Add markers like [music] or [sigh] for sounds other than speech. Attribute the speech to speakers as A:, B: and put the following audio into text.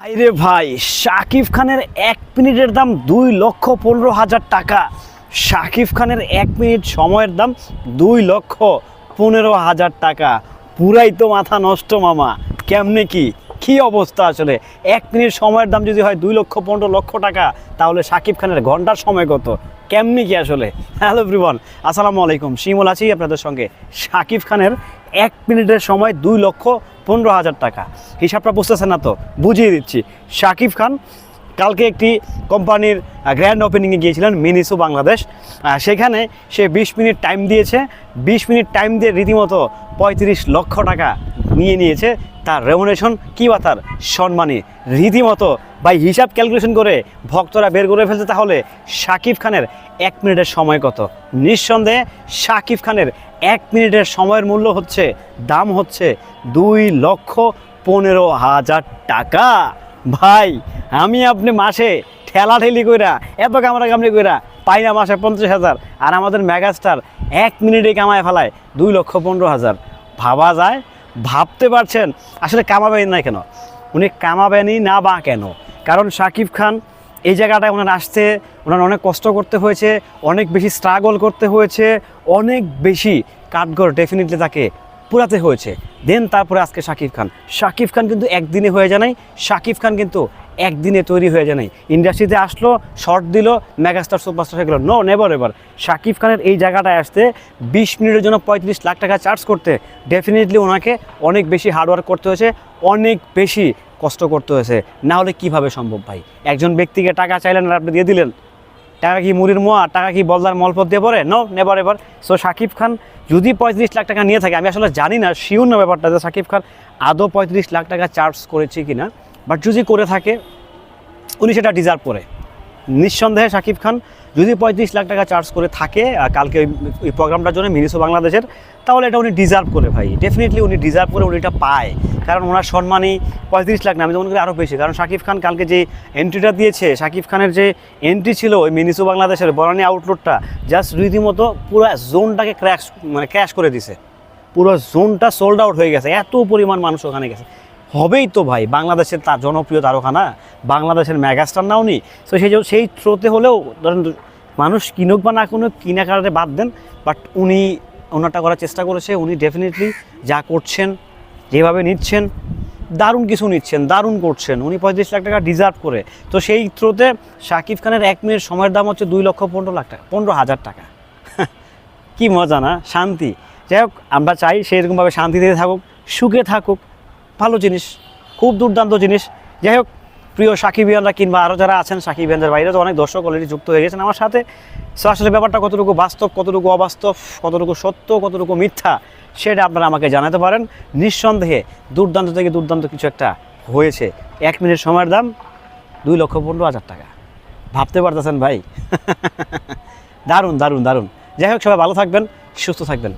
A: আরে ভাই, শাকিব খানের এক মিনিটের দাম দুই লক্ষ পনেরো হাজার টাকা। শাকিব খানের এক মিনিট সময়ের দাম দুই লক্ষ পনেরো হাজার টাকা। পুরাই তো মাথা নষ্ট মামা। কেমনে কি? কি অবস্থা আসলে? এক মিনিট সময়ের দাম যদি হয় দুই লক্ষ, পনেরো লক্ষ টাকা, তাহলে সাকিব খানের ঘণ্টার সময় কত? কেমনি কি আসলে? হ্যালো ব্রিবন আসসালামু আলাইকুম। শিমুল আছি আপনাদের সঙ্গে। সাকিব খানের এক মিনিটের সময় দুই লক্ষ, পনেরো হাজার টাকা। হিসাবটা বুঝতেছেন না তো? বুঝিয়ে দিচ্ছি। সাকিব খান কালকে একটি কোম্পানির গ্র্যান্ড ওপেনিংয়ে গিয়েছিলেন মিনিসু বাংলাদেশ। সেখানে সে বিশ মিনিট টাইম দিয়েছে। বিশ মিনিট টাইম দিয়ে রীতিমতো পঁয়ত্রিশ লক্ষ টাকা নিয়ে নিয়েছে তার রেমুনেশন কী বা তার সম্মানী রীতিমতো ভাই হিসাব ক্যালকুলেশন করে ভক্তরা বের করে ফেলছে। তাহলে শাকিব খানের এক মিনিটের সময় কত? নিঃসন্দেহে শাকিব খানের এক মিনিটের সময়ের মূল্য হচ্ছে, দাম হচ্ছে দুই লক্ষ পনেরো হাজার টাকা। ভাই আমি আপনি মাসে ঠেলা ঠেলি কইরা, এত কামড়া কামড়ি কইরা পাই না মাসে পঞ্চাশ হাজার। আর আমাদের মেগাস্টার এক মিনিটে কামায় ফেলায় দুই লক্ষ পনেরো হাজার। ভাবা যায়, ভাবতে পারছেন, আসলে কামাবেন না কেন? উনি কামাবেনই না বা কেন? কারণ শাকিব খান এই জায়গাটায় ওনার আসতে, ওনার অনেক কষ্ট করতে হয়েছে, অনেক বেশি স্ট্রাগল করতে হয়েছে, অনেক বেশি কাঠগড় ডেফিনেটলি তাকে পুরাতে হয়েছে। দেন তারপরে আজকে শাকিব খান। শাকিব খান কিন্তু একদিনে হয়ে যায় নাই। শাকিব খান কিন্তু একদিনে তৈরি হয়ে যায় নাই। ইন্ডাস্ট্রিতে আসলো শর্ট দিল, মেগাস্টার, সুপারস্টার হয়ে গেলো। নো নেভার এভার শাকিব খানের এই জায়গাটায় আসতে বিশ মিনিটের জন্য পঁয়ত্রিশ লাখ টাকা চার্জ করতে ডেফিনেটলি ওনাকে অনেক বেশি হার্ডওয়ার্ক করতে হয়েছে, অনেক বেশি কষ্ট করতে হয়েছে। না হলে কীভাবে সম্ভব ভাই? একজন ব্যক্তিকে টাকা চাইলেন আর আপনি দিয়ে দিলেন। টাকা কি মুড়ির মোয়া, টাকা কি বলদার মলপথ দিয়ে পরে? নো নেবার এবার সো সাকিব খান, যদি পঁয়ত্রিশ লাখ টাকা নিয়ে থাকে, আমি আসলে জানি না শিওর না ব্যাপারটা যে শাকিব খান আদৌ পঁয়ত্রিশ লাখ টাকা চার্জ করেছে কি না বাট যদি করে থাকে, উনি সেটা ডিজার্ভ করে। নিঃসন্দেহে শাকিব খান যদি পঁয়ত্রিশ লাখ টাকা চার্জ করে থাকে কালকে ওই- প্রোগ্রামটার জন্য মিনিসো বাংলাদেশের, তাহলে এটা উনি ডিজার্ভ করে ভাই। ডেফিনেটলি উনি ডিজার্ভ করে উনি এটা পায়। কারণ ওনার সম্মানই পঁয়ত্রিশ লাখ না, আমি তো মনে করি আরও বেশি। কারণ শাকিব খান কালকে যে এন্ট্রিটা দিয়েছে, শাকিব খানের যে এন্ট্রি ছিল ওই মিনিসো বাংলাদেশের বরানি আউটলোডটা জাস্ট রীতিমতো পুরো জোনটাকে ক্র্যাশ মানে ক্র্যাশ করে দিছে। পুরো জোনটা সোল্ড আউট হয়ে গেছে। এত পরিমাণ মানুষ ওখানে গেছে। হবেই তো ভাই। বাংলাদেশের তার জনপ্রিয় তারকানা, বাংলাদেশের মেগাস্টার না। উনি তো সেই সেই থ্রোতে হলেও ধরেন মানুষ কিনুক বা না কিনুক, কিনাকাটাতে বাদ দেন। বাট উনি ওনারটা করার চেষ্টা করেছে, উনি ডেফিনেটলি যা করছেন, যেভাবে নিচ্ছেন, দারুণ কিছু নিচ্ছেন, দারুণ করছেন। উনি পঁয়ত্রিশ লাখ টাকা ডিজার্ভ করে। তো সেই থ্রোতে শাকিব খানের এক মিনিট সময়ের দাম হচ্ছে দুই লক্ষ পনেরো লাখ টাকা, পনেরো হাজার টাকা। [laughs] কি মজা না, শান্তি। যাই হোক, আমরা চাই সেরকমভাবে শান্তিতে থাকুক, সুখে থাকুক। ভালো জিনিস, খুব দুর্দান্ত জিনিস। যাই হোক, প্রিয় সাকিবিয়ানরা কিংবা আরও যারা আছেন সাকিবিয়ানদের বাইরে, তো অনেক দর্শক অলরেডি যুক্ত হয়ে গেছেন আমার সাথে। সো আসলে ব্যাপারটা কতটুকু বাস্তব, কতটুকু অবাস্তব, কতটুকু সত্য, কতটুকু মিথ্যা, সেটা আপনারা আমাকে জানাতে পারেন। নিঃসন্দেহে দুর্দান্ত থেকে দুর্দান্ত কিছু একটা হয়েছে। এক মিনিট সময়ের দাম, দুই লক্ষ পনেরো হাজার টাকা। ভাবতে পারতেছেন ভাই? [laughs] দারুণ দারুণ দারুণ। যাই হোক, সবাই ভালো থাকবেন, সুস্থ থাকবেন।